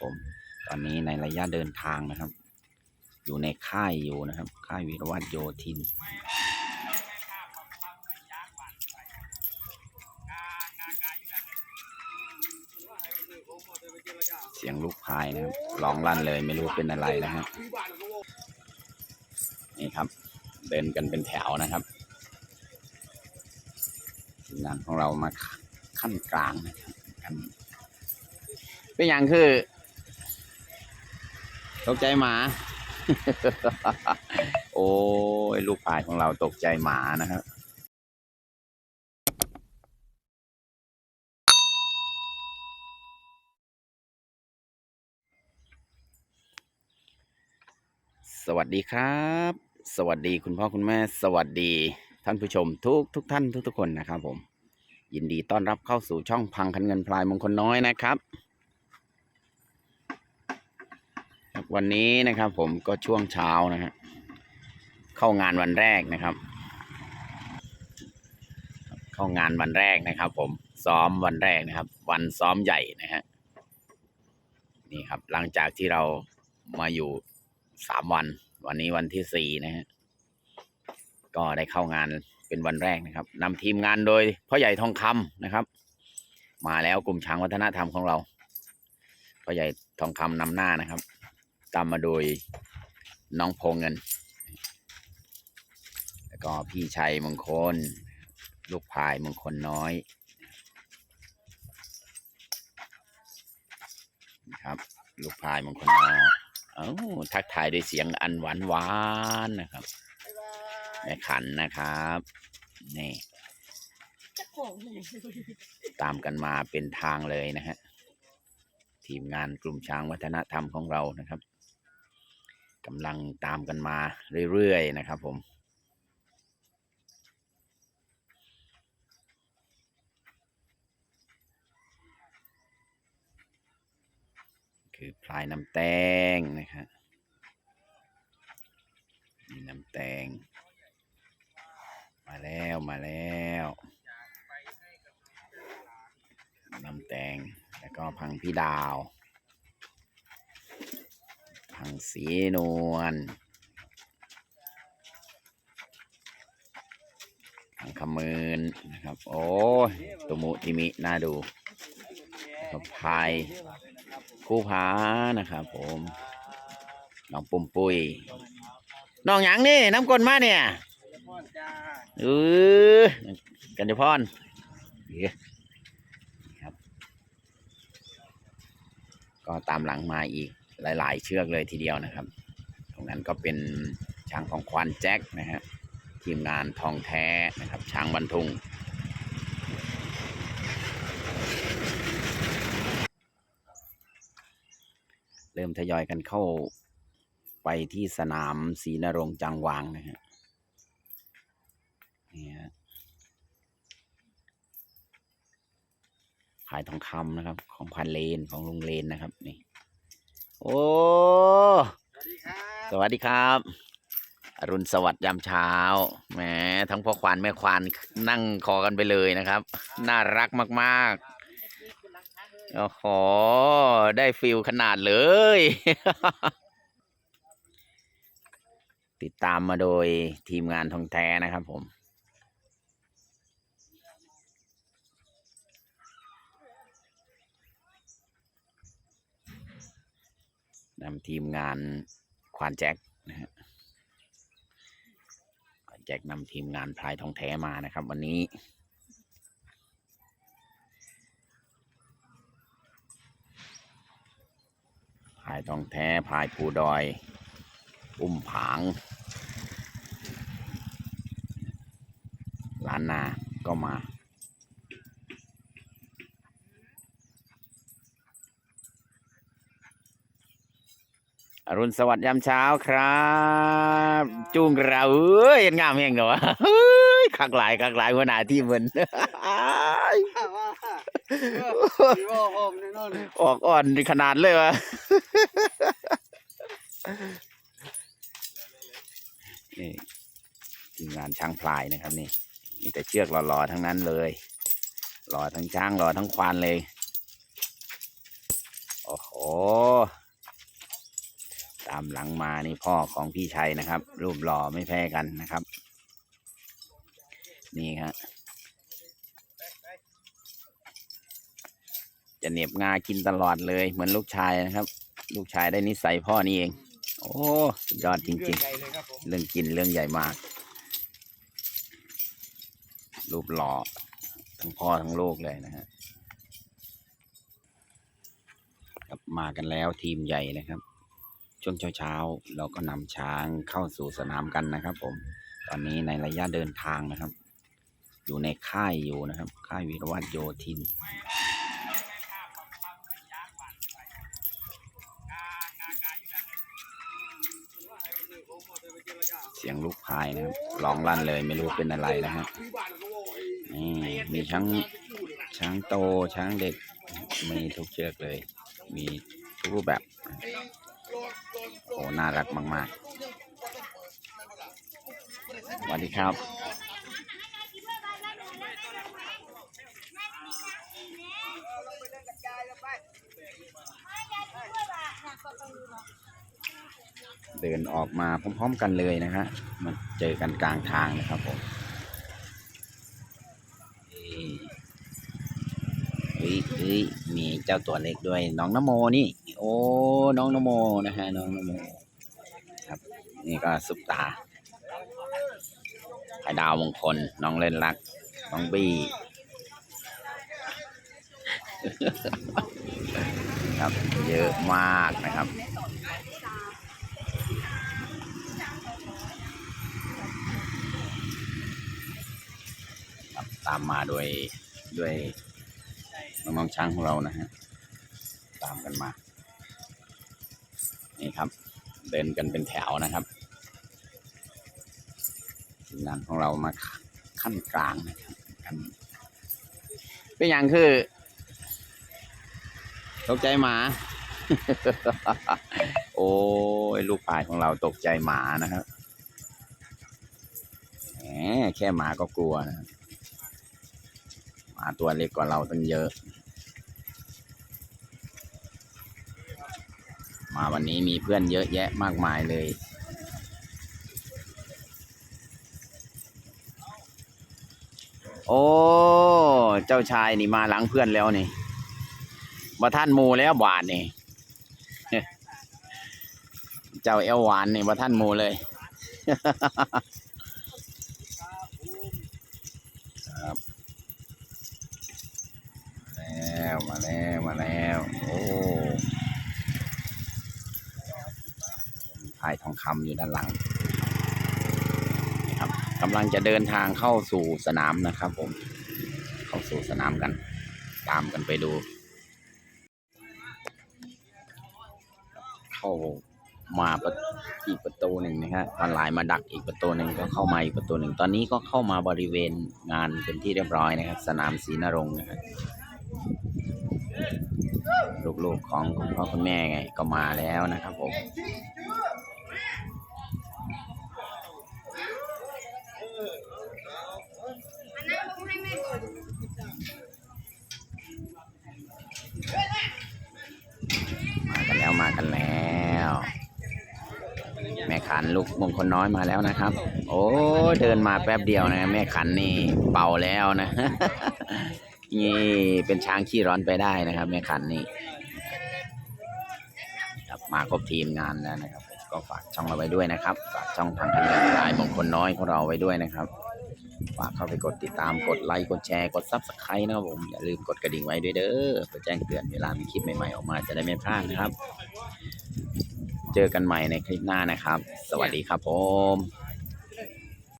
ผม ตอนนี้ในระยะเดินทางนะครับ อยู่ในค่ายอยู่นะครับ ค่ายวีรวัตโยธินเสียงลูกพายนะครับร้องลั่นเลยไม่รู้เป็นอะไรนะฮะนี่ครับ เดินกันเป็นแถวนะครับทีมงานของเรามาขั้นกลางนะครับกันเป็นอย่างคือ ตกใจหมา โอ้ยลูกพายของเราตกใจหมานะครับสวัสดีครับ สวัสดีคุณพ่อคุณแม่ สวัสดีท่านผู้ชมทุกทุกท่านทุกทุกคนนะครับผม ยินดีต้อนรับเข้าสู่ช่องพังคันเงินพลายมงคลน้อยนะครับครับ วันนี้นะครับผมก็ช่วงเช้านะฮะเข้างานวันแรกนะครับ เข้างานวันแรกนะครับ ผมซ้อมวันแรกนะครับ วันซ้อมใหญ่นะฮะนี่ครับ หลังจากที่เรามาอยู่สามวัน วันนี้วันที่สี่นะฮะก็ได้เข้างานเป็นวันแรกนะครับนำทีมงานโดยพ่อใหญ่ทองคำนะครับ มาแล้วกลุ่มช้างวัฒนธรรมของเราพ่อใหญ่ทองคำนำหน้านะครับ ตามมาโดยน้องพงเงิน แล้วก็พี่ชัยมงคล ลูกพายมงคลน้อยนะครับ ลูกพายมงคลน้อยเอ้าทักทายด้วยเสียงอันหวานหวานนะครับแม่ขันนะครับนี่ตามกันมาเป็นทางเลยนะฮะทีมงานกลุ่มช้างวัฒนธรรมของเรานะครับ กำลังตามกันมาเรื่อยๆนะครับผมคือพลายน้ำแตงนะครับนี่น้ำแตง มาแล้วมาแล้วน้ำแตงแล้วก็พังพี่ดาว พังสีนวลพังขมืนนะครับ โอ้ยตุมุติมิน่าดูกับพายคู่พานะครับ ผมน้องปุ่มปุยน้องหยังนี่น้ำกลนมาเนี่ยเออกันจะพรเดี๋ยวก็ตามหลังมาอีก หลาย ๆ เชือกเลยทีเดียวนะครับ ตรงนั้นก็เป็นช้างของควานแจ็คนะฮะทีมงานทองแท้นะครับ ช้างบรรทุงเริ่มทยอยกันเข้าไปที่สนามศรีนรงจังหวางนะฮะนี่ฮะขายทองคำนะครับ ของพันเลนของลุงเลนนะครับนี่ โอ้ สวัสดีครับสวัสดีครับ อรุณสวัสดิ์ยามเช้า แหม ทั้งพ่อควานแม่ควานนั่งคอกันไปเลยนะครับ น่ารักมากๆ โอ้โห ได้ฟิลขนาดเลย ติดตามมาโดยทีมงานทองแท้นะครับผม นำทีมงานควานแจ็คนะฮะควานแจ็คนำทีมงานพลายทองแท้มานะครับ วันนี้ พลายทองแท้พลายปูดอย อุ้มผางล้านนาก็มา อรุณสวัสดิ์ยามเช้าครับ จุงเราเอ้ยเงามเฮงเหรอวะคักหลายคักหลายหัวหน้าที่มันพี่ว่าผมแน่นอนออกอ่อนขนาดเลยวะนี่ทีมงานช้างพลายนะครับนี่ มีแต่เชือกหล่อๆทั้งนั้นเลยหล่อทั้งช้างหล่อทั้งควานเลย โอ้โห ตามหลังมานี่พ่อของพี่ชัยนะครับ รูปหล่อไม่แพ้กันนะครับ นี่ครับจะเหน็บงากินตลอดเลย เหมือนลูกชายนะครับ ลูกชายได้นิสัยพ่อนี่เอง โอ้สุดยอดจริงใหญ่เลยครับผมๆเรื่องกินเรื่องใหญ่มาก รูปหล่อทั้งพ่อทั้งลูกเลยนะฮะครับมากันแล้วทีมใหญ่นะครับ ช่วงเช้าๆเราก็นำช้างเข้าสู่สนามกันนะครับ ผม ตอนนี้ในระยะเดินทางนะครับ อยู่ในค่ายอยู่นะครับ ค่ายวิรวัตโยธินเสียงลูกพายนะครับร้องลั่นเลยไม่รู้เป็นอะไรนะฮะนี่มีช้างช้างโตช้างเด็กมีทุกเชือกเลย มีทุกรูปแบบ อ้น่ารักมากๆสวัสดีครับ เดินออกมาพร้อมๆกันเลยนะฮะมาเจอกันกลางทางนะครับผม เฮ้ยเฮ้ยมีเจ้าตัวเล็กด้วย น้องนโมนี่ โอ้น้องนโมนะฮะน้องนโมครับ นี่ก็สุปตาไข่ดาวมงคล น้องเล่นรัก น้องบี้ครับเยอะมากนะครับครับ ตามมาด้วยด้วย น้องช้างของเรานะฮะตามกันมา นี่ครับ เดินกันเป็นแถวนะครับทีมงานของเรามาขั้นกลางนะครับกันเป็นอย่างคือตกใจหมา โอ้ยลูกปลายของเราตกใจหมานะครับแหมแค่หมาก็กลัวนะครับ หมาตัวเล็กกว่าเราตั้งเยอะ มาวันนี้มีเพื่อนเยอะแยะมากมายเลย โอ้ เจ้าชายนี่มาหลังเพื่อนแล้วนี่มาท่านมูแล้วหวานนี่ เจ้าเอลหวานนี่มาท่านมูเลยครับ แล้ว มาแล้วมาแล้วโอ้พายทองคำอยู่ด้านหลังนี่ครับกำลังจะเดินทางเข้าสู่สนามนะครับผม เข้าสู่สนามกัน ตามกันไปดู เข้ามาอีกประตูหนึ่งนะฮะออนไลน์มาดักอีกประตูหนึ่งก็เข้ามาอีกประตูหนึ่ง ตอนนี้ก็เข้ามาบริเวณงานเป็นที่เรียบร้อยนะครับ สนามศรีนรงค์นะฮะ ลูกๆของคุณพ่อคุณแม่ไงก็มาแล้วนะครับผมมากันแล้วมากันแล้ว แม่ขันลูกมงคลน้อยมาแล้วนะครับ โอ้เดินมาแป๊บเดียวนะ แม่ขันนี่เป่าแล้วนะ นี่เป็นช้างขี้ร้อนไปได้นะครับแม่ขันนี่ครับมาครบทีมงานแล้วนะครับ ก็ฝากช่องเราไว้ด้วยนะครับ ฝากช่องทางขยายลายมงคลน้อยของเราไว้ด้วยนะครับ ฝากเข้าไปกดติดตามกดไลค์กดแชร์กดซับสไครต์นะครับผมอย่าลืมกดกระดิ่งไว้ด้วยเด้อเพื่อแจ้งเตือนเวลามีคลิปใหม่ๆออกมาจะได้ไม่พลาดนะครับ เจอกันใหม่ในคลิปหน้านะครับ สวัสดีครับผม